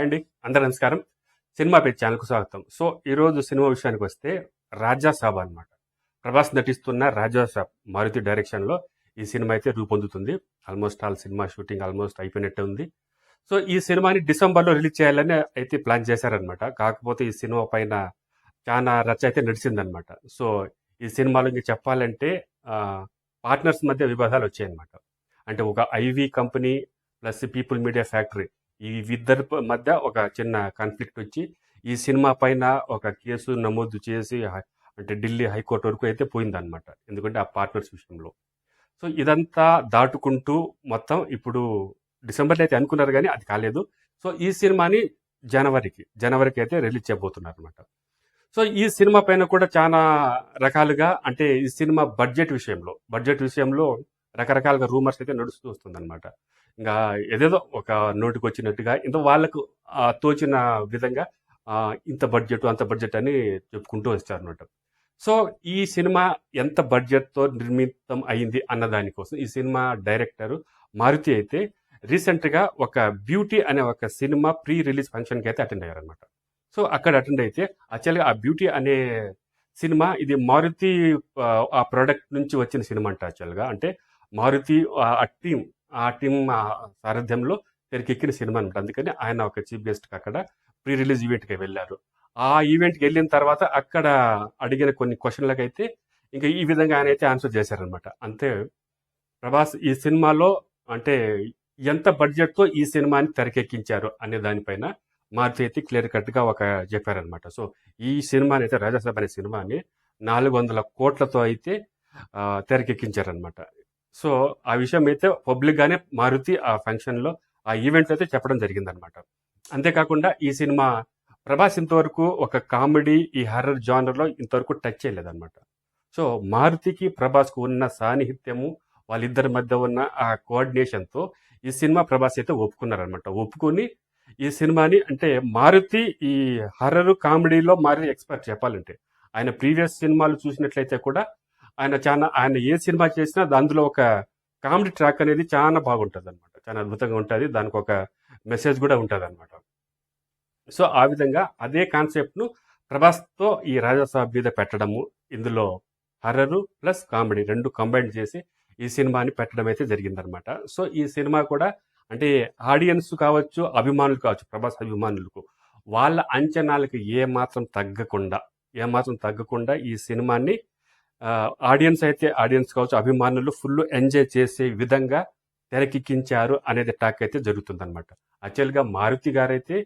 Hi అండి అందరూ నమస్కారం. సినిమా పేరు ఛానల్కు స్వాగతం. సో ఈరోజు సినిమా విషయానికి వస్తే రాజాసాబ్ అన్నమాట. ప్రభాస్ నటిస్తున్న రాజాసాబ్ మారుతి డైరెక్షన్లో ఈ సినిమా అయితే రూపొందుతుంది. Almost all cinema shooting almost అయిపోయినట్టు ఉంది. సో ఈ సినిమాని డిసెంబర్లో రిలీజ్ చేయాలని అయితే ప్లాన్ చేశారనమాట కాకపోతే ఈ సినిమా పైన చాలా రచ్చ అయితే నడిచిందనమాట సో ఈ సినిమాలో ఇంకా చెప్పాలంటే పార్ట్నర్స్ మధ్య వివాదాలు వచ్చాయన్నమాట. అంటే ఒక IV company plus People Media Factory. ఈ ఇద్దరి మధ్య ఒక చిన్న కాన్ఫ్లిక్ట్ వచ్చి ఈ సినిమా పైన ఒక కేసు నమోదు చేసి అంటే ఢిల్లీ హైకోర్టు వరకు అయితే పోయిందనమాట ఎందుకంటే ఆ పార్ట్నర్స్ విషయంలో. సో ఇదంతా దాటుకుంటూ మొత్తం ఇప్పుడు డిసెంబర్లో అయితే అనుకున్నారు కానీ అది కాలేదు. సో ఈ సినిమాని జనవరికి జనవరికి అయితే రిలీజ్ చేయబోతున్నారు అనమాట సో ఈ సినిమా పైన కూడా చాలా రకాలుగా అంటే ఈ సినిమా బడ్జెట్ విషయంలో బడ్జెట్ విషయంలో రకరకాలుగా రూమర్స్ అయితే నడుస్తూ వస్తుందన్నమాట. ఇంకా ఏదేదో ఒక నోటికి వచ్చినట్టుగా ఇంత వాళ్ళకు తోచిన విధంగా ఇంత బడ్జెట్ అంత బడ్జెట్ అని చెప్పుకుంటూ వచ్చారు అనమాట సో ఈ సినిమా ఎంత బడ్జెట్తో నిర్మితం అయింది అన్న దానికోసం ఈ సినిమా డైరెక్టర్ మారుతి అయితే రీసెంట్గా ఒక బ్యూటీ అనే ఒక సినిమా ప్రీ రిలీజ్ ఫంక్షన్కి అయితే అటెండ్ అయ్యారనమాట సో అక్కడ అటెండ్ అయితే యాక్చువల్గా ఆ బ్యూటీ అనే సినిమా ఇది మారుతి ఆ, ఆ ప్రోడక్ట్ నుంచి వచ్చిన సినిమా అంట యాక్చువల్గా. అంటే మారుతి ఆ- టీం ఆ టీం సారథ్యంలో తెరకెక్కిన సినిమా అనమాట అందుకని ఆయన ఒక చీఫ్ గెస్ట్కి అక్కడ ప్రీ రిలీజ్ ఈవెంట్కి వెళ్ళారు. ఆ ఈవెంట్కి వెళ్ళిన తర్వాత అక్కడ అడిగిన కొన్ని క్వశ్చన్లకు అయితే ఇంకా ఈ విధంగా ఆయన అయితే ఆన్సర్ చేశారనమాట అంతే ప్రభాస్ ఈ సినిమాలో అంటే ఎంత బడ్జెట్తో ఈ సినిమాని తెరకెక్కించారు అనే దానిపైన మారుతి అయితే క్లియర్ కట్గా ఒక చెప్పారనమాట సో ఈ సినిమాని అయితే రాజాసాబ్ అనే సినిమాని నాలుగు వందల కోట్లతో అయితే తెరకెక్కించారనమాట సో ఆ విషయం అయితే పబ్లిక్ గానే మారుతి ఆ ఫంక్షన్లో ఆ ఈవెంట్ అయితే చెప్పడం జరిగిందనమాట అంతేకాకుండా ఈ సినిమా ప్రభాస్ ఇంతవరకు ఒక కామెడీ ఈ హర్రర్ జానర్లో ఇంతవరకు టచ్ చేయలేదన్నమాట. సో మారుతికి ప్రభాస్కు ఉన్న సాన్నిహిత్యము వాళ్ళిద్దరి మధ్య ఉన్న ఆ కోఆర్డినేషన్తో ఈ సినిమా ప్రభాస్ అయితే ఒప్పుకున్నారనమాట ఒప్పుకొని ఈ సినిమాని అంటే మారుతి ఈ హర్రర్ కామెడీలో మారుతి ఎక్స్పర్ట్ చెప్పాలంటే. ఆయన ప్రీవియస్ సినిమాలు చూసినట్లయితే కూడా ఆయన చాలా ఆయన ఏ సినిమా చేసినా అందులో ఒక కామెడీ ట్రాక్ అనేది చాలా బాగుంటుంది అనమాట చాలా అద్భుతంగా ఉంటుంది. దానికి ఒక మెసేజ్ కూడా ఉంటుంది అనమాట సో ఆ విధంగా అదే కాన్సెప్ట్ను ప్రభాస్తో ఈ రాజాసాబ్ మీద పెట్టడము ఇందులో హర్రరు ప్లస్ కామెడీ రెండు కంబైన్ చేసి ఈ సినిమాని పెట్టడం అయితే జరిగిందనమాట సో ఈ సినిమా కూడా అంటే ఆడియన్స్ కావచ్చు అభిమానులు కావచ్చు ప్రభాస్ అభిమానులకు వాళ్ళ అంచనాలకు ఏ మాత్రం తగ్గకుండా ఏ మాత్రం తగ్గకుండా ఈ సినిమాని ఆడియన్స్ అయితే ఆడియన్స్ కావచ్చు అభిమానులు ఫుల్ ఎంజాయ్ చేసే విధంగా తెరకెక్కించారు అనేది టాక్ అయితే జరుగుతుందన్నమాట. యాక్చువల్గా మారుతి గారైతే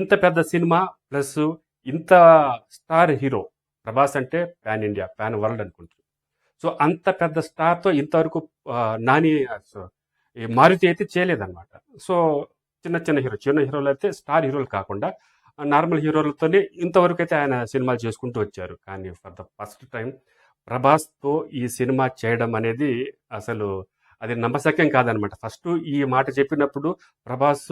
ఇంత పెద్ద సినిమా ప్లస్ ఇంత స్టార్ హీరో ప్రభాస్ అంటే పాన్ ఇండియా పాన్ వరల్డ్ అనుకుంటారు సో అంత పెద్ద స్టార్తో ఇంతవరకు నాని సో, ఈ మారుతి అయితే చేయలేదన్నమాట. సో చిన్న చిన్న హీరో చిన్న హీరోలు అయితే స్టార్ హీరోలు కాకుండా నార్మల్ హీరోలతోనే ఇంతవరకు అయితే ఆయన సినిమాలు చేసుకుంటూ వచ్చారు. కానీ ఫర్ ద ఫస్ట్ టైం ప్రభాస్తో ఈ సినిమా చేయడం అనేది అసలు అది నమ్మశక్యం కాదనమాట. ఫస్ట్ ఈ మాట చెప్పినప్పుడు ప్రభాస్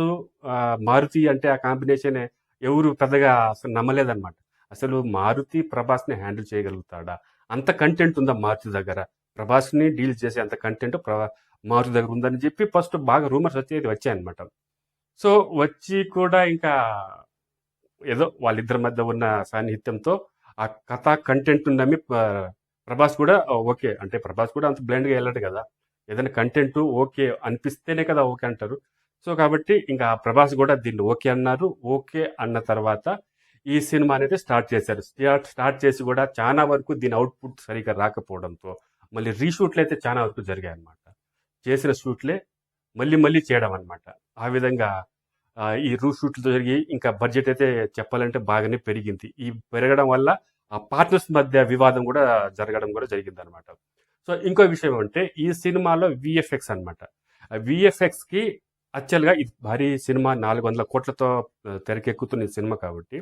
మారుతి అంటే ఆ కాంబినేషన్ ఎవరు పెద్దగా అసలు నమ్మలేదన్నమాట అసలు మారుతి ప్రభాస్ని హ్యాండిల్ చేయగలుగుతాడా? అంత కంటెంట్ ఉందా మారుతి దగ్గర? ప్రభాస్ని డీల్ చేసే అంత కంటెంట్ ప్రభా మారుతి దగ్గర ఉందని చెప్పి ఫస్ట్ బాగా రూమర్స్ వచ్చేది వచ్చాయన్నమాట. సో వచ్చి కూడా ఇంకా ఏదో వాళ్ళిద్దరి మధ్య ఉన్న సాన్నిహిత్యంతో ఆ కథ కంటెంట్ నమ్మి ప్రభాస్ కూడా ఓకే అంటే ప్రభాస్ కూడా అంత బ్లైండ్గా వెళ్ళడు కదా. ఏదైనా కంటెంట్ ఓకే అనిపిస్తేనే కదా ఓకే అంటారు. సో కాబట్టి ఇంకా ప్రభాస్ కూడా దీన్ని ఓకే అన్నారు. ఓకే అన్న తర్వాత ఈ సినిమా అనేది స్టార్ట్ చేశారు. స్టార్ట్ స్టార్ట్ చేసి కూడా చాలా వరకు దీని అవుట్పుట్ సరిగా రాకపోవడంతో మళ్ళీ రీషూట్లు అయితే చాలా వరకు జరిగాయి అన్నమాట చేసిన షూట్లే మళ్ళీ మళ్ళీ చేయడం అనమాట ఆ విధంగా ఈ రూట్ షూట్లతో జరిగి ఇంకా బడ్జెట్ అయితే చెప్పాలంటే బాగానే పెరిగింది. ఈ పెరగడం వల్ల ఆ పార్ట్నర్స్ మధ్య వివాదం కూడా జరగడం కూడా జరిగింది అనమాట సో ఇంకో విషయం అంటే ఈ సినిమాలో విఎఫ్ఎక్స్ అనమాట విఎఫ్ఎక్స్కి యాక్చువల్గా ఇది భారీ సినిమా నాలుగు వందల కోట్లతో తెరకెక్కుతున్న సినిమా కాబట్టి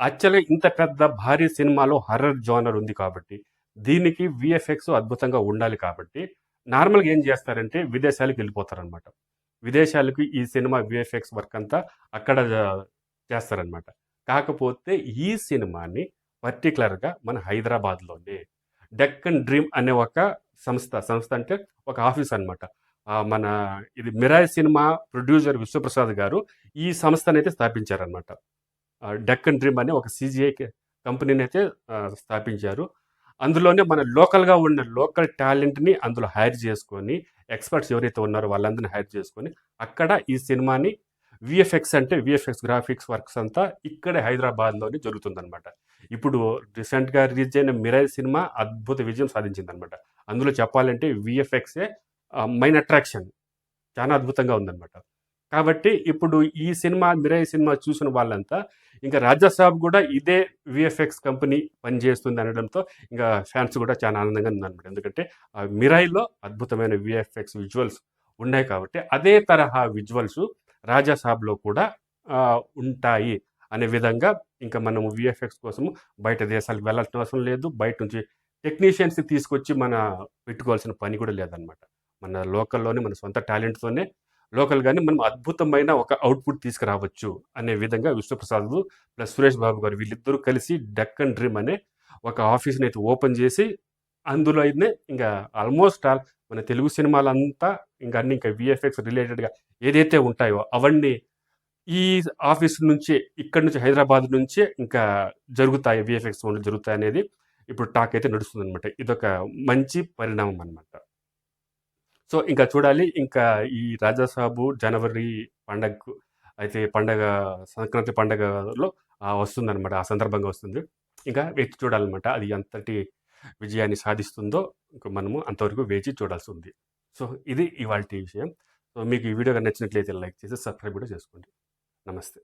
యాక్చువల్గా ఇంత పెద్ద భారీ సినిమాలో హర్రర్ జోనర్ ఉంది కాబట్టి దీనికి విఎఫ్ఎక్స్ అద్భుతంగా ఉండాలి కాబట్టి నార్మల్గా ఏం చేస్తారంటే విదేశాలకు వెళ్ళిపోతారనమాట విదేశాలకు ఈ సినిమా విఎఫ్ఎక్స్ వర్క్ అంతా అక్కడ చేస్తారనమాట కాకపోతే ఈ సినిమాని పర్టికులర్గా మన హైదరాబాద్లోనే డెక్కన్ డ్రీమ్ అనే ఒక సంస్థ సంస్థ అంటే ఒక ఆఫీస్ అన్నమాట. మన ఇది మిరాయ్ సినిమా ప్రొడ్యూసర్ విశ్వప్రసాద్ గారు ఈ సంస్థని అయితే స్థాపించారనమాట డెక్కన్ డ్రీమ్ అనే ఒక సిజిఐ కంపెనీని అయితే స్థాపించారు. అందులోనే మన లోకల్గా ఉన్న లోకల్ టాలెంట్ని అందులో హైర్ చేసుకొని ఎక్స్పర్ట్స్ ఎవరైతే ఉన్నారో వాళ్ళందరినీ హైర్ చేసుకొని అక్కడ ఈ సినిమాని విఎఫ్ఎక్స్ అంటే విఎఫ్ఎక్స్ గ్రాఫిక్స్ వర్క్స్ అంతా ఇక్కడే హైదరాబాద్లోనే జరుగుతుందనమాట ఇప్పుడు రీసెంట్గా రిలీజ్ అయిన మిరాజ్ సినిమా అద్భుత విజయం సాధించిందనమాట అందులో చెప్పాలంటే విఎఫ్ఎక్సే మైన్ అట్రాక్షన్ చాలా అద్భుతంగా ఉందన్నమాట. కాబట్టి ఇప్పుడు ఈ సినిమా మిరాయ్ సినిమా చూసిన వాళ్ళంతా ఇంకా రాజాసాబ్ కూడా ఇదే విఎఫ్ఎక్స్ కంపెనీ పనిచేస్తుంది అనడంతో ఇంకా ఫ్యాన్స్ కూడా చాలా ఆనందంగా ఉందన్నమాట ఎందుకంటే ఆ మిరాయిలో అద్భుతమైన విఎఫ్ఎక్స్ విజువల్స్ ఉన్నాయి కాబట్టి అదే తరహా విజువల్స్ రాజాసాబ్లో కూడా ఉంటాయి అనే విధంగా ఇంకా మనము విఎఫ్ఎక్స్ కోసం బయట దేశాలకు వెళ్ళాల్సిన అవసరం లేదు. బయట నుంచి టెక్నీషియన్స్ తీసుకొచ్చి మన పెట్టుకోవాల్సిన పని కూడా లేదనమాట. మన లోకల్లోనే మన సొంత టాలెంట్తోనే లోకల్గానే మనం అద్భుతమైన ఒక అవుట్పుట్ తీసుకురావచ్చు అనే విధంగా విష్ణుప్రసాద్ ప్లస్ సురేష్ బాబు గారు వీళ్ళిద్దరూ కలిసి డక్కన్ డ్రీమ్ అనే ఒక ఆఫీస్ని అయితే ఓపెన్ చేసి అందులో అయితే ఇంకా ఆల్మోస్ట్ ఆల్ మన తెలుగు సినిమాలంతా ఇంకా అన్ని ఇంకా విఎఫ్ఎక్స్ రిలేటెడ్గా ఏదైతే ఉంటాయో అవన్నీ ఈ ఆఫీస్ నుంచి ఇక్కడ నుంచి హైదరాబాద్ నుంచే ఇంకా జరుగుతాయి విఎఫ్ఎక్స్ జరుగుతాయి అనేది ఇప్పుడు టాక్ అయితే నడుస్తుంది అనమాట ఇదొక మంచి పరిణామం అనమాట సో ఇంకా చూడాలి. ఇంకా ఈ రాజాసాబు జనవరి పండగకు అయితే పండగ సంక్రాంతి పండగలో వస్తుందన్నమాట. ఆ సందర్భంగా వస్తుంది. ఇంకా వేచి చూడాలన్నమాట. అది ఎంతటి విజయాన్ని సాధిస్తుందో ఇంకా మనము అంతవరకు వేచి చూడాల్సి ఉంది. సో ఇది ఇవాళ విషయం. సో మీకు ఈ వీడియో నచ్చినట్లయితే లైక్ చేసి సబ్స్క్రైబ్ కూడా చేసుకోండి. నమస్తే.